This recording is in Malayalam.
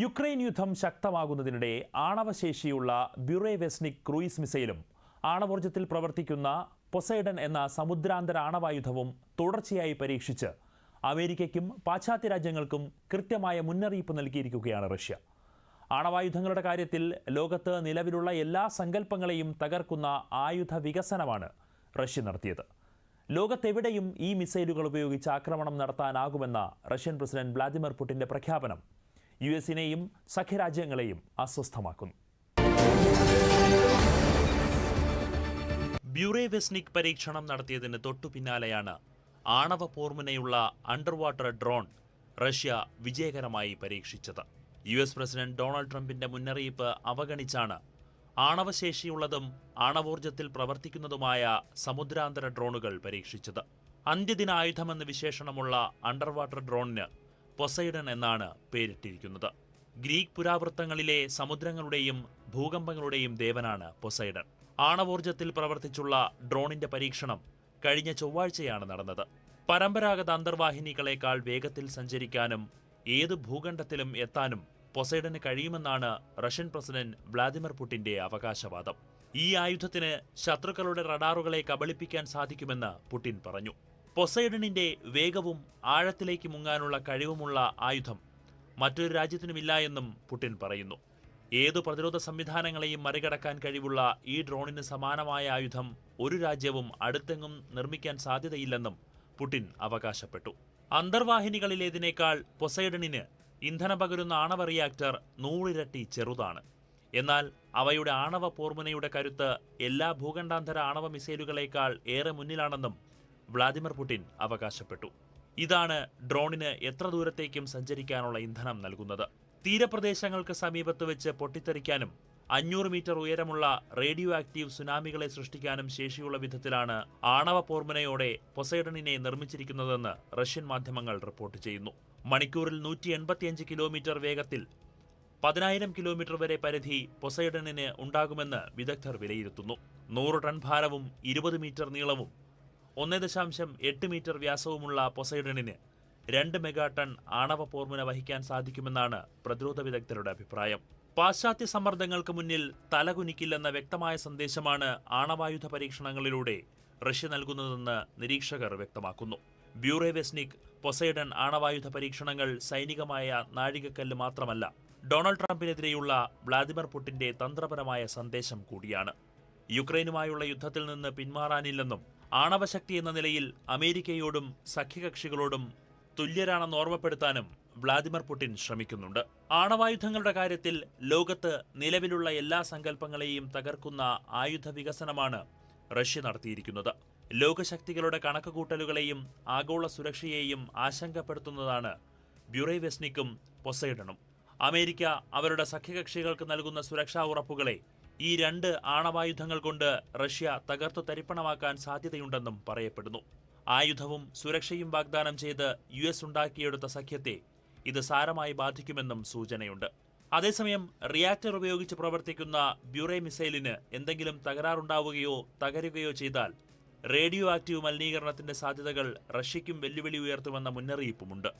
യുക്രൈൻ യുദ്ധം ശക്തമാകുന്നതിനിടെ ആണവശേഷിയുള്ള ബ്യുറേവെസ്നിക് ക്രൂയിസ് മിസൈലും ആണവോർജത്തിൽ പ്രവർത്തിക്കുന്ന പൊസൈഡൻ എന്ന സമുദ്രാന്തര ആണവായുധവും തുടർച്ചയായി പരീക്ഷിച്ച് അമേരിക്കയ്ക്കും പാശ്ചാത്യ രാജ്യങ്ങൾക്കും കൃത്യമായ മുന്നറിയിപ്പ് നൽകിയിരിക്കുകയാണ് റഷ്യ. ആണവായുധങ്ങളുടെ കാര്യത്തിൽ ലോകത്ത് നിലവിലുള്ള എല്ലാ സങ്കല്പങ്ങളെയും തകർക്കുന്ന ആയുധ വികസനമാണ് റഷ്യ നടത്തിയത്. ലോകത്തെവിടെയും ഈ മിസൈലുകൾ ഉപയോഗിച്ച് ആക്രമണം നടത്താനാകുമെന്ന റഷ്യൻ പ്രസിഡന്റ് വ്ളാദിമിർ പുടിന്റെ പ്രഖ്യാപനം യു എസിനെയും സഖ്യരാജ്യങ്ങളെയും അസ്വസ്ഥമാക്കുന്നു. ബ്യൂറേവെസ്നിക് പരീക്ഷണം നടത്തിയതിന് തൊട്ടു പിന്നാലെയാണ് ആണവ പോർമുനയുള്ള അണ്ടർ വാട്ടർ ഡ്രോൺ റഷ്യ വിജയകരമായി പരീക്ഷിച്ചത്. യു എസ് പ്രസിഡന്റ് ഡൊണാൾഡ് ട്രംപിന്റെ മുന്നറിയിപ്പ് അവഗണിച്ചാണ് ആണവശേഷിയുള്ളതും ആണവോർജത്തിൽ പ്രവർത്തിക്കുന്നതുമായ സമുദ്രാന്തര ഡ്രോണുകൾ പരീക്ഷിച്ചത്. അന്ത്യദിന ആയുധമെന്ന് വിശേഷണമുള്ള അണ്ടർവാട്ടർ ഡ്രോണിന് പൊസൈഡൻ എന്നാണ് പേരിട്ടിരിക്കുന്നത്. ഗ്രീക്ക് പുരാവൃത്തങ്ങളിലെ സമുദ്രങ്ങളുടെയും ഭൂകമ്പങ്ങളുടെയും ദേവനാണ് പൊസൈഡൻ ആണവോർജത്തിൽ പ്രവർത്തിച്ചുള്ള ഡ്രോണിന്റെ പരീക്ഷണം കഴിഞ്ഞ ചൊവ്വാഴ്ചയാണ് നടന്നത്. പരമ്പരാഗത അന്തർവാഹിനികളെക്കാൾ വേഗത്തിൽ സഞ്ചരിക്കാനും ഏത് ഭൂഖണ്ഡത്തിലും എത്താനും പൊസൈഡന് കഴിയുമെന്നാണ് റഷ്യൻ പ്രസിഡന്റ് വ്ളാദിമിർ പുടിന്റെ അവകാശവാദം. ഈ ആയുധത്തിന് ശത്രുക്കളുടെ റഡാറുകളെ കബളിപ്പിക്കാൻ സാധിക്കുമെന്ന് പുടിൻ പറഞ്ഞു. പൊസൈഡണിന്റെ വേഗവും ആഴത്തിലേക്ക് മുങ്ങാനുള്ള കഴിവുമുള്ള ആയുധം മറ്റൊരു രാജ്യത്തിനുമില്ല എന്നും പുടിൻ പറയുന്നു. ഏതു പ്രതിരോധ സംവിധാനങ്ങളെയും മറികടക്കാൻ കഴിവുള്ള ഈ ഡ്രോണിന് സമാനമായ ആയുധം ഒരു രാജ്യവും അടുത്തെങ്ങും നിർമ്മിക്കാൻ സാധ്യതയില്ലെന്നും പുടിൻ അവകാശപ്പെട്ടു. അന്തർവാഹിനികളിലേതിനേക്കാൾ പൊസൈഡണിന് ഇന്ധനം പകരുന്ന ആണവ റിയാക്ടർ നൂറിരട്ടി ചെറുതാണ്. എന്നാൽ അവയുടെ ആണവ പോർമുനയുടെ കരുത്ത് എല്ലാ ഭൂഖണ്ഡാന്തര ആണവ മിസൈലുകളേക്കാൾ ഏറെ മുന്നിലാണെന്നും വ്ളാദിമിർ പുടിൻ അവകാശപ്പെട്ടു. ഇതാണ് ഡ്രോണിന് എത്ര ദൂരത്തേക്കും സഞ്ചരിക്കാനുള്ള ഇന്ധനം നൽകുന്നത്. തീരപ്രദേശങ്ങൾക്ക് സമീപത്ത് വെച്ച് പൊട്ടിത്തെറിക്കാനും അഞ്ഞൂറ് മീറ്റർ ഉയരമുള്ള റേഡിയോ ആക്റ്റീവ് സുനാമികളെ സൃഷ്ടിക്കാനും ശേഷിയുള്ള വിധത്തിലാണ് ആണവ പോർമനയോടെ പൊസൈഡണിനെ നിർമ്മിച്ചിരിക്കുന്നതെന്ന് റഷ്യൻ മാധ്യമങ്ങൾ റിപ്പോർട്ട് ചെയ്യുന്നു. മണിക്കൂറിൽ നൂറ്റി എൺപത്തിയഞ്ച് കിലോമീറ്റർ വേഗത്തിൽ പതിനായിരം കിലോമീറ്റർ വരെ പരിധി പൊസൈഡണിന് ഉണ്ടാകുമെന്ന് വിദഗ്ധർ വിലയിരുത്തുന്നു. നൂറ് ടൺ ഭാരവും ഇരുപത് മീറ്റർ നീളവും ഒന്ന് ദശാംശം എട്ട് മീറ്റർ വ്യാസവുമുള്ള പൊസൈഡണിന് രണ്ട് മെഗാ ടൺ ആണവ പോർമുന വഹിക്കാൻ സാധിക്കുമെന്നാണ് പ്രതിരോധ വിദഗ്ധരുടെ അഭിപ്രായം. പാശ്ചാത്യ സമ്മർദ്ദങ്ങൾക്ക് മുന്നിൽ തലകുനിക്കില്ലെന്ന വ്യക്തമായ സന്ദേശമാണ് ആണവായുധ പരീക്ഷണങ്ങളിലൂടെ റഷ്യ നൽകുന്നതെന്ന് നിരീക്ഷകർ വ്യക്തമാക്കുന്നു. ബ്യൂറേവെസ്നിക് പൊസൈഡൻ ആണവായുധ പരീക്ഷണങ്ങൾ സൈനികമായ നാഴികക്കല്ല് മാത്രമല്ല ഡൊണാൾഡ് ട്രംപിനെതിരെയുള്ള വ്ളാദിമിർ പുടിന്റെ തന്ത്രപരമായ സന്ദേശം കൂടിയാണ്. യുക്രൈനുമായുള്ള യുദ്ധത്തിൽ നിന്ന് പിന്മാറാനില്ലെന്നും ആണവശക്തി എന്ന നിലയിൽ അമേരിക്കയോടും സഖ്യകക്ഷികളോടും തുല്യരാണെന്ന് ഓർമ്മപ്പെടുത്താനും വ്ളാദിമിർ പുടിൻ ശ്രമിക്കുന്നുണ്ട്. ആണവായുധങ്ങളുടെ കാര്യത്തിൽ ലോകത്ത് നിലവിലുള്ള എല്ലാ സങ്കല്പങ്ങളെയും തകർക്കുന്ന ആയുധ വികസനമാണ് റഷ്യ നടത്തിയിരിക്കുന്നത്. ലോകശക്തികളുടെ കണക്കുകൂട്ടലുകളെയും ആഗോള സുരക്ഷയെയും ആശങ്കപ്പെടുത്തുന്നതാണ് ബ്യൂറേവെസ്നിക്കും പൊസൈഡണും. അമേരിക്ക അവരുടെ സഖ്യകക്ഷികൾക്ക് നൽകുന്ന സുരക്ഷാ ഉറപ്പുകളെ ഈ രണ്ട് ആണവായുധങ്ങൾ കൊണ്ട് റഷ്യ തകർത്തു തരിപ്പണമാക്കാൻ സാധ്യതയുണ്ടെന്നും പറയപ്പെടുന്നു. ആയുധവും സുരക്ഷയും വാഗ്ദാനം ചെയ്ത് യു എസ് ഉണ്ടാക്കിയെടുത്ത സഖ്യത്തെ ഇത് സാരമായി ബാധിക്കുമെന്നും സൂചനയുണ്ട്. അതേസമയം റിയാക്ടർ ഉപയോഗിച്ച് പ്രവർത്തിക്കുന്ന ബ്യൂറേ മിസൈലിന് എന്തെങ്കിലും തകരാറുണ്ടാവുകയോ തകരുകയോ ചെയ്താൽ റേഡിയോ ആക്റ്റീവ് മലിനീകരണത്തിന്റെ സാധ്യതകൾ റഷ്യയ്ക്കും വെല്ലുവിളി ഉയർത്തുമെന്ന മുന്നറിയിപ്പുമുണ്ട്.